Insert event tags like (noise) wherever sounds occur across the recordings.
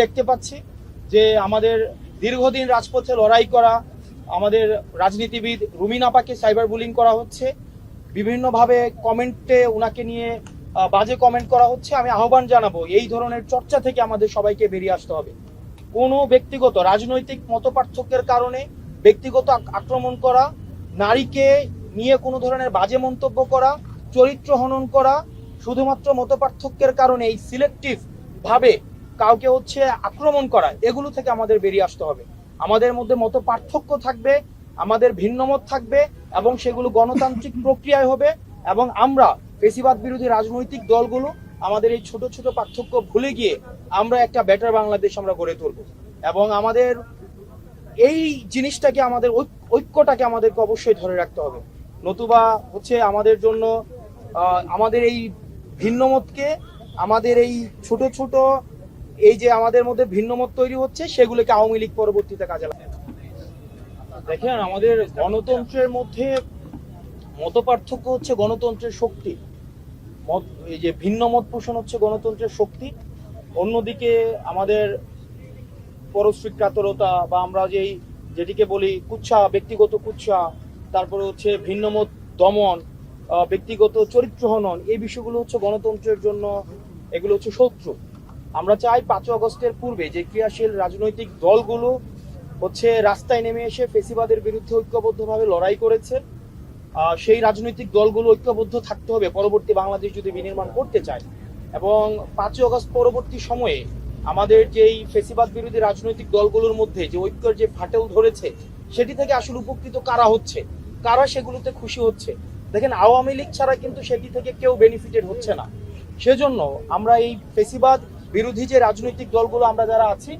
দেখতে পাচ্ছি যে আমাদের দীর্ঘদিন রাজপথে লড়াই করা, আমাদের রাজনীতিবিদ রুমিন আপাকে সাইবার বুলিং করা হচ্ছে। বিভিন্নভাবে কমেন্টে ওনাকে নিয়ে বাজে কমেন্ট করা হচ্ছে। আমি আহ্বান জানাব, এই ধরনের চর্চা থেকে আমাদের সবাইকে বেরিয়ে আসতে হবে। কোনো ব্যক্তিগত রাজনৈতিক মতপার্থক্যের কারণে ব্যক্তিগত আক্রমণ করা, নারীকে নিয়ে কোনো ধরনের বাজে মন্তব্য করা, চরিত্র হনন করা, শুধুমাত্র মতপার্থক্যের কারণে এই সিলেক্টিভ ভাবে কাউকে হচ্ছে আক্রমণ করা এগুলো থেকে আমাদের বেরিয়ে আসতে হবে। আমাদের মধ্যে মত পার্থক্য থাকবে আমাদের ভিন্নমত থাকবে এবং সেগুলো গণতান্ত্রিক (laughs) প্রক্রিয়ায় হবে এবং আমরা ফেসিবাদ বিরোধী রাজনৈতিক দলগুলো আমাদের এই ছোট ছোট পার্থক্য ভুলে গিয়ে আমরা একটা বেটার বাংলাদেশ আমরা গড়ে তুলব। এবং আমাদের এই জিনিসটাকে আমাদের ঐক- ঐক্যটাকে আমাদেরকে অবশ্যই ধরে রাখতে হবে। নতুবা হচ্ছে আমাদের জন্য আমাদের এই ভিন্নমতকে আমাদের এই ছোট ছোট এই যে আমাদের মধ্যে ভিন্নমত তৈরি হচ্ছে, সেগুলোকে আওয়ামী লীগ পরবর্তীতে কাজে লাগে দেখেন, আমাদের গণতন্ত্রের মধ্যে মত পার্থক্য হচ্ছে গণতন্ত্রের শক্তি। মত, এই যে ভিন্ন মত পোষণ হচ্ছে গণতন্ত্রের শক্তি। অন্যদিকে আমাদের পরশ্রীকাতরতা বা আমরা যেই, যেটিকে বলি কুচ্ছা ব্যক্তিগত কুচ্ছা তারপরে হচ্ছে ভিন্নমত দমন ব্যক্তিগত চরিত্র হনন, এই বিষয়গুলো হচ্ছে গণতন্ত্রের জন্য, এগুলো হচ্ছে শত্রু। আমরা চাই পাঁচই আগস্টের পূর্বে যে ক্রিয়াশীল রাজনৈতিক দলগুলো হচ্ছে রাস্তায় নেমে এসে ফেসিবাদের বিরুদ্ধে ঐক্যবদ্ধভাবে লড়াই করেছে। সেই রাজনৈতিক দলগুলো ঐক্যবদ্ধ থাকতে হবে, পরবর্তী বাংলাদেশ যদি বিনির্মাণ করতে চায়। এবং পাঁচই আগস্ট পরবর্তী সময়ে আমাদের যেই ফেসিবাদ বিরোধী রাজনৈতিক দলগুলোর মধ্যে যে ঐক্যের যে ফাটেল ধরেছে, সেটি থেকে আসলে উপকৃত কারা হচ্ছে? কারা সেগুলোতে খুশি হচ্ছে? দেখেন, আওয়ামী লীগ ছাড়া কিন্তু সেটি থেকে কেউ বেনিফিটেড হচ্ছে না। সেজন্য আমরা এই ফেসিবাদ বিরোধী যে রাজনৈতিক দলগুলো আমরা যারা আছি,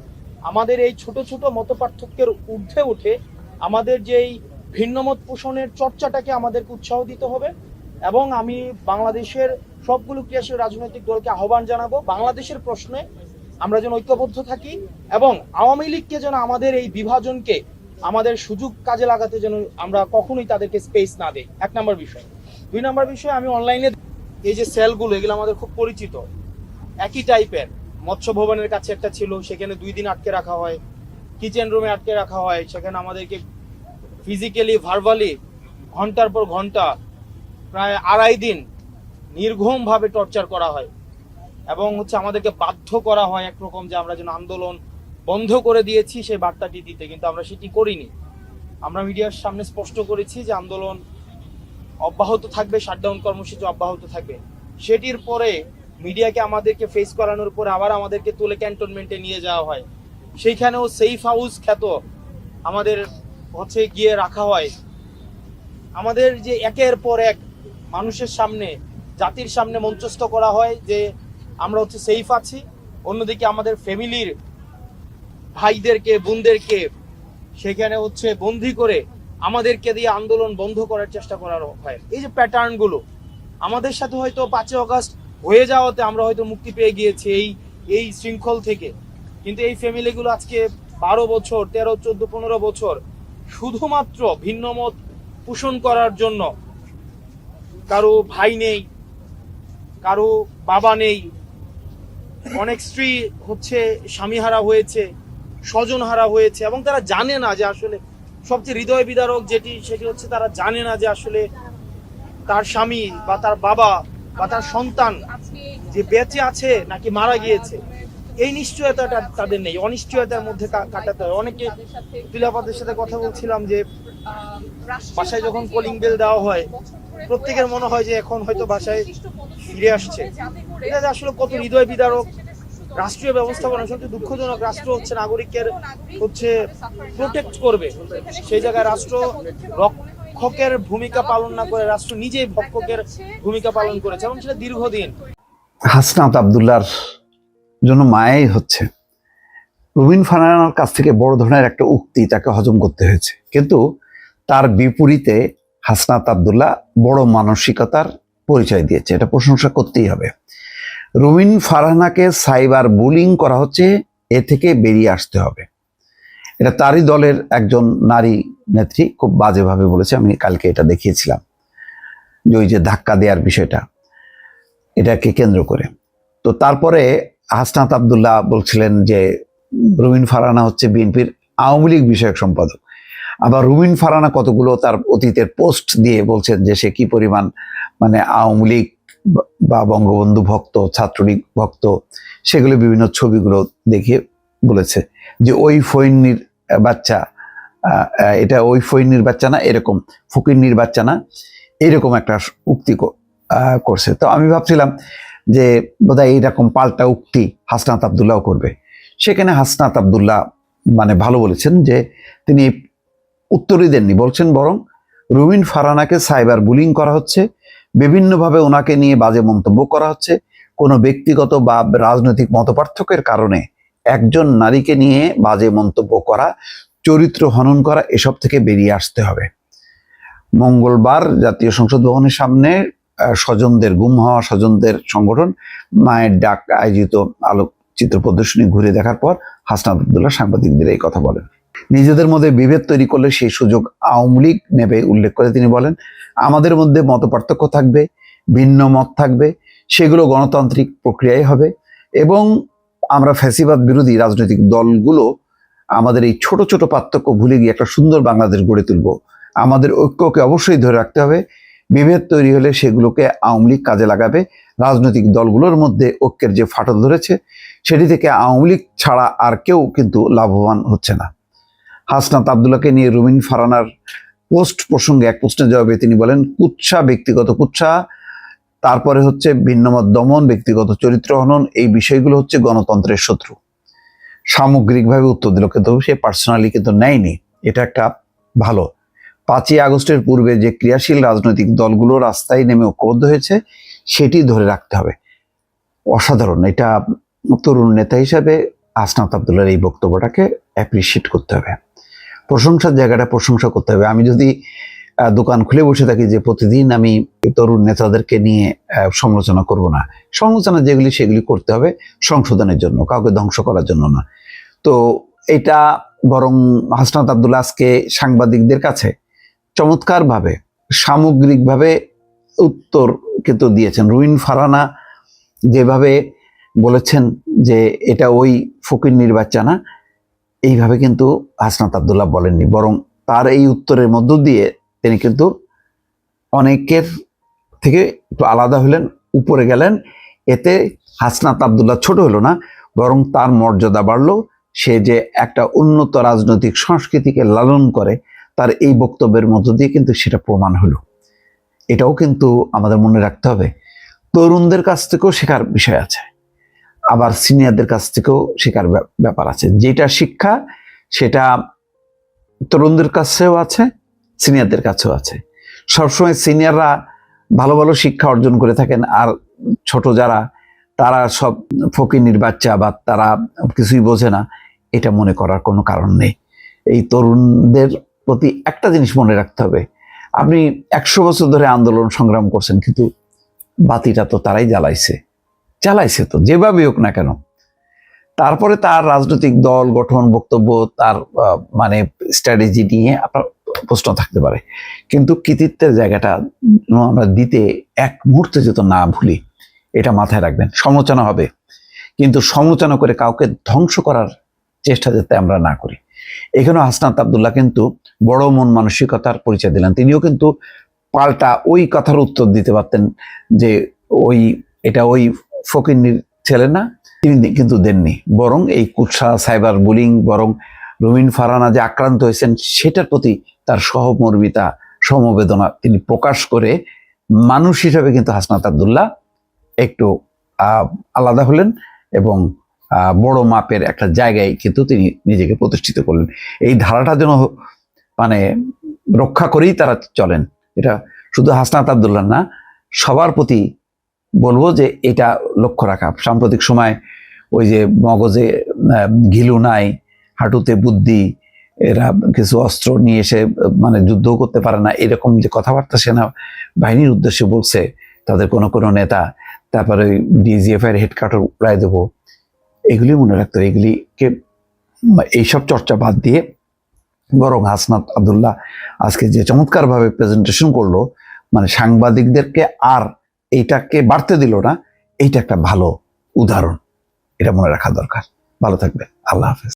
আমাদের এই ছোট ছোট মত পার্থক্যের ঊর্ধ্বে উঠে আমাদের যেই ভিন্নমত পোষণের চর্চাটাকে আমাদেরকে উৎসাহ দিতে হবে এবং আমি বাংলাদেশের সবগুলো ক্রিয়াশীল রাজনৈতিক দলকে আহ্বান জানাব, বাংলাদেশের প্রশ্নে আমরা যেন ঐক্যবদ্ধ থাকি এবং আওয়ামী লীগকে যেন আমাদের এই বিভাজনকে আমাদের সুযোগ কাজে লাগাতে যেন আমরা কখনোই তাদেরকে স্পেস না দেই। এক নম্বর বিষয়। দুই নম্বর বিষয়, আমি অনলাইনে এই যে সেলগুলো এগুলো আমাদের খুব পরিচিত। একই টাইপের মৎস্য ভবনের কাছে একটা ছিল, সেখানে দুই দিন আটকে রাখা হয়। কিচেন রুমে আটকে রাখা হয়। সেখানে আমাদেরকে ফিজিক্যালি ভার্বালি ঘণ্টার পর ঘণ্টা প্রায় আড়াই দিন নির্ঘুম ভাবে টর্চার করা হয়। এবং হচ্ছে আমাদেরকে বাধ্য করা হয় একরকম যে আমরা যেন আন্দোলন বন্ধ করে দিয়েছি সেই বার্তাটি দিতে, কিন্তু আমরা সেটি করিনি। আমরা মিডিয়ার সামনে স্পষ্ট করেছি যে আন্দোলন অব্যাহত থাকবে শাটডাউন কর্মসূচি অব্যাহত থাকবে। সেটির পরে মিডিয়াকে আমাদেরকে ফেস করানোর পর আবার আমাদেরকে তুলে ক্যান্টনমেন্টে নিয়ে যাওয়া হয়। সেইখানেও সেফ হাউস খ্যাত আমাদের হচ্ছে গিয়ে রাখা হয়। আমাদের যে একের পর এক মানুষের সামনে, জাতির সামনে মঞ্চস্থ করা হয় যে আমরা হচ্ছে সেফ আছি। অন্যদিকে আমাদের ফ্যামিলির ভাইদেরকে, বোনদেরকে সেখানে হচ্ছে বন্দি করে আমাদেরকে দিয়ে আন্দোলন বন্ধ করার চেষ্টা করা হয়। এই যে প্যাটার্নগুলো আমাদের সাথে হয়তো পাঁচই অগস্ট হয়ে যাওয়াতে আমরা হয়তো মুক্তি পেয়ে গিয়েছি এই এই শৃঙ্খল থেকে। কিন্তু এই ফ্যামিলিগুলো আজকে বারো বছর, তেরো, চোদ্দ, পনেরো বছর শুধুমাত্র ভিন্নমত পোষণ করার জন্য কারও ভাই নেই, কারও বাবা নেই। অনেক স্ত্রী হচ্ছে স্বামীহারা হয়েছে, স্বজনহারা হয়েছে এবং তারা জানে না যে আসলে সবচেয়ে হৃদয় বিদারক যেটি সেটি হচ্ছে তারা জানে না যে আসলে তার স্বামী বা তার বাবা বা তার সন্তান যে বেঁচে আছে নাকি মারা গিয়েছে, এই নিশ্চয়তাটা তাদের নেই। অনিশ্চয়তার মধ্যে কাটাতে হয়। অনেকে তুলাপাদের সাথে কথা বলছিলাম যে, বাসায় যখন কলিং বেল দেওয়া হয়, প্রত্যেকের মনে হয় যে এখন হয়তো বাসায় ফিরে আসছে। এটা আসলে কত হৃদয় বিদারক রাষ্ট্রীয় ব্যবস্থাপনা সবচেয়ে দুঃখজনক রাষ্ট্র হচ্ছে, নাগরিকের হচ্ছে প্রোটেক্ট করবে। সেই জায়গায় রাষ্ট্র রক্ষকের ভূমিকা পালন না করে, রাষ্ট্র নিজেই ভক্ষকের ভূমিকা পালন করেছে, এবং সেটা দীর্ঘদিন হাসনাত আবদুল্লার জন্য মায়াই হচ্ছে। রুবিন ফারহানার কাছ থেকে বড় ধরনের একটা উক্তি তাকে হজম করতে হয়েছে। কিন্তু তার বিপরীতে হাসনাত আবদুল্লাহ বড় মানসিকতার পরিচয় দিয়েছে। এটা প্রশংসা করতেই হবে। রুবিন ফারহানাকে সাইবার বুলিং করা হচ্ছে, এ থেকে বেরিয়ে আসতে হবে। এটা তারই দলের একজন নারী নেত্রী, খুব বাজেভাবে বলেছে, আমি কালকে এটা দেখিয়েছিলাম। যে ওই যে ধাক্কা দেওয়ার বিষয়টা। এটাকে কেন্দ্র করে। তো তারপরে হাসনাত আবদুল্লাহ বলছিলেন যে, রুমিন ফারানা হচ্ছে বিএনপির আওয়ামী লীগ বিষয়ক সম্পাদক। আবার রুমিন ফারানা কতগুলো তার অতীতের পোস্ট দিয়ে বলছেন যে, সে কি পরিমাণ মানে আওয়ামী লীগ বা- বঙ্গবন্ধু ভক্ত, ছাত্রলীগ ভক্ত, সেগুলো বিভিন্ন ছবিগুলো দেখিয়ে বলেছে যে, ওই ফৈন্নির বাচ্চা এটা ওই ফৈন্নির বাচ্চা না, এরকম, ফকিন্নির বাচ্চা না, এরকম একটা উক্তি করছে। তো আমি ভাবছিলাম যে বোধহয় এইরকম পাল্টা উক্তি হাসনাত আবদুল্লাহ করবে। সেখানে হাসনাত আবদুল্লাহ মানে ভালো বলেছেন যে তিনি উত্তরই দেননি, বলছেন বরং রুবিন ফারানাকে সাইবার বুলিং করা হচ্ছে, বিভিন্নভাবে ওনাকে নিয়ে বাজে মন্তব্য করা হচ্ছে, কোনো ব্যক্তিগত বা রাজনৈতিক মতপার্থক্যের কারণে একজন নারীকে নিয়ে বাজে মন্তব্য করা, চরিত্র হনন করা, এসব থেকে বেরিয়ে আসতে হবে। মঙ্গলবার জাতীয় সংসদ ভবনের সামনে স্বজনদের গুম হওয়া স্বজনদের সংগঠন মায়ের ডাক আয়োজিত আলোকচিত্র প্রদর্শনী ঘুরে দেখার পর হাসনাত আবদুল্লাহ সাংবাদিকদের এই কথা বলেন। নিজেদের মধ্যে বিভেদ তৈরি করলে সেই সুযোগ আওয়ামী লীগ নেবে উল্লেখ করে তিনি বলেন, আমাদের মধ্যে মত থাকবে, ভিন্ন মত থাকবে, সেগুলো গণতান্ত্রিক প্রক্রিয়ায় হবে এবং আমরা ফ্যাসিবাদ বিরোধী রাজনৈতিক দলগুলো আমাদের এই ছোট ছোট পার্থক্য ভুলে গিয়ে একটা সুন্দর বাংলাদেশ গড়ে তুলব। আমাদের ঐক্যকে অবশ্যই ধরে রাখতে হবে বিভেদ তৈরি হলে সেগুলোকে আওয়ামী লীগ কাজে লাগাবে। রাজনৈতিক দলগুলোর মধ্যে ঐক্যের যে ফাটল ধরেছে, সেটি থেকে আওয়ামী লীগ ছাড়া আর কেউ কিন্তু লাভবান হচ্ছে না। হাসনাত আবদুল্লাহকে নিয়ে রুমিন ফারানার পোস্ট প্রসঙ্গে এক প্রশ্নের জবাবে তিনি বলেন, কুৎসা ব্যক্তিগত কুৎসা, তারপরে হচ্ছে ভিন্নমত দমন, ব্যক্তিগত চরিত্র হনন, এই বিষয়গুলো হচ্ছে গণতন্ত্রের শত্রু। সামগ্রিকভাবে উত্তর দিল, কিন্তু সে পার্সোনালি কিন্তু নেয়নি। এটা একটা ভালো পাঁচই আগস্টের পূর্বে যে ক্রিয়াশীল রাজনৈতিক দলগুলো রাস্তায় নেমে ঐক্যবদ্ধ হয়েছে, সেটি ধরে রাখতে হবে। অসাধারণ। এটা তরুণ নেতা হিসাবে আসনাত আবদুল্লার এই বক্তব্যটাকে অ্যাপ্রিসিয়েট করতে হবে। প্রশংসার জায়গাটা প্রশংসা করতে হবে। আমি যদি দোকান খুলে বসে থাকি যে প্রতিদিন আমি তরুণ নেতাদেরকে নিয়ে সমালোচনা করব না। সমালোচনা যেগুলি সেগুলি করতে হবে সংশোধনের জন্য, কাউকে ধ্বংস করার জন্য না। তো এটা বরং হাসনাত আবদুল্লাহ আজকে সাংবাদিকদের কাছে চমৎকারভাবে, সামগ্রিকভাবে উত্তর কিন্তু দিয়েছেন। রুইন ফারানা যেভাবে বলেছেন যে এটা ওই ফকির নির্বাচনা না এইভাবে কিন্তু হাসনাত আবদুল্লাহ বলেননি। বরং তার এই উত্তরের মধ্য দিয়ে তিনি কিন্তু অনেকের থেকে একটু আলাদা হলেন, উপরে গেলেন। এতে হাসনাত আবদুল্লাহ ছোট হলো না, বরং তার মর্যাদা বাড়লো। সে যে একটা উন্নত রাজনৈতিক সংস্কৃতিকে লালন করে তার এই বক্তব্যের মধ্য দিয়ে কিন্তু সেটা প্রমাণ হলো। এটাও কিন্তু আমাদের মনে রাখতে হবে, তরুণদের কাছ থেকেও শেখার বিষয় আছে, আবার সিনিয়রদের কাছ থেকেও শেখার ব্যাপ- ব্যাপার আছে। যেটা শিক্ষা, সেটা তরুণদের কাছেও আছে, সিনিয়রদের কাছেও আছে। সবসময় সিনিয়ররা ভালো ভালো শিক্ষা অর্জন করে থাকেন, আর ছোট যারা, তারা সব ফকিনির বাচ্চা বা তারা কিছুই বোঝে না, এটা মনে করার কোনো কারণ নেই। এই তরুণদের প্রতি একটা জিনিস মনে রাখতে হবে। আপনি একশো বছর ধরে আন্দোলন সংগ্রাম করছেন, কিন্তু বাতিটা তো তারাই জ্বালাইছে। জ্বালাইছে তো যেভাবে হোক না কেন। তারপরে তার রাজনৈতিক দল, গঠন, বক্তব্য, তার মানে স্ট্র্যাটেজি নিয়ে আপনার প্রশ্ন থাকতে পারে। কিন্তু কৃতিত্বের জায়গাটা আমরা দিতে এক মুহূর্তে যত না ভুলি, এটা মাথায় রাখবেন। সমালোচনা হবে। কিন্তু সমালোচনা করে কাউকে ধ্বংস করার চেষ্টা যাতে আমরা না করি। এখানেও হাসনাত আবদুল্লাহ কিন্তু বড় মন মানসিকতার পরিচয় দিলেন। তিনিও কিন্তু পাল্টা ওই কথার উত্তর দিতে পারতেন যে ওই, এটা ওই ফকিন্নির ছেলে না, তিনি কিন্তু দেননি। বরং এই কুৎসা, সাইবার বুলিং, বরং রুমিন ফারানা যে আক্রান্ত হয়েছেন, সেটার প্রতি তার সহমর্মিতা, সমবেদনা তিনি প্রকাশ করে মানুষ হিসাবে কিন্তু হাসনাত আবদুল্লাহ একটু আলাদা হলেন এবং বড় মাপের একটা জায়গায় কিন্তু তিনি নিজেকে প্রতিষ্ঠিত করলেন। এই ধারাটা যেন মানে রক্ষা করেই তারা চলেন, এটা শুধু হাসনাত আবদুল্লাহ না, সবার প্রতি বলব যে এটা লক্ষ্য রাখা। সাম্প্রতিক সময় ওই যে মগজে ঘিলু নাই, হাঁটুতে বুদ্ধি, এরা কিছু অস্ত্র নিয়ে এসে মানে যুদ্ধ করতে পারে না, এরকম যে কথাবার্তা সেনা বাহিনীর উদ্দেশ্যে বলছে, তাদের কোনো কোনো নেতা, তারপরে ডিজিএফ এর হেডকোয়ার্টার উড়াই দেবো এগুলি মনে রাখতে হবে, এগুলিকে এইসব চর্চা বাদ দিয়ে বরং হাসনাত আবদুল্লাহ আজকে যে চমৎকারভাবে প্রেজেন্টেশন করল মানে সাংবাদিকদেরকে আর এইটাকে বাড়তে দিল না, এইটা একটা ভালো উদাহরণ। এটা মনে রাখা দরকার। ভালো থাকবে আল্লাহ হাফেজ।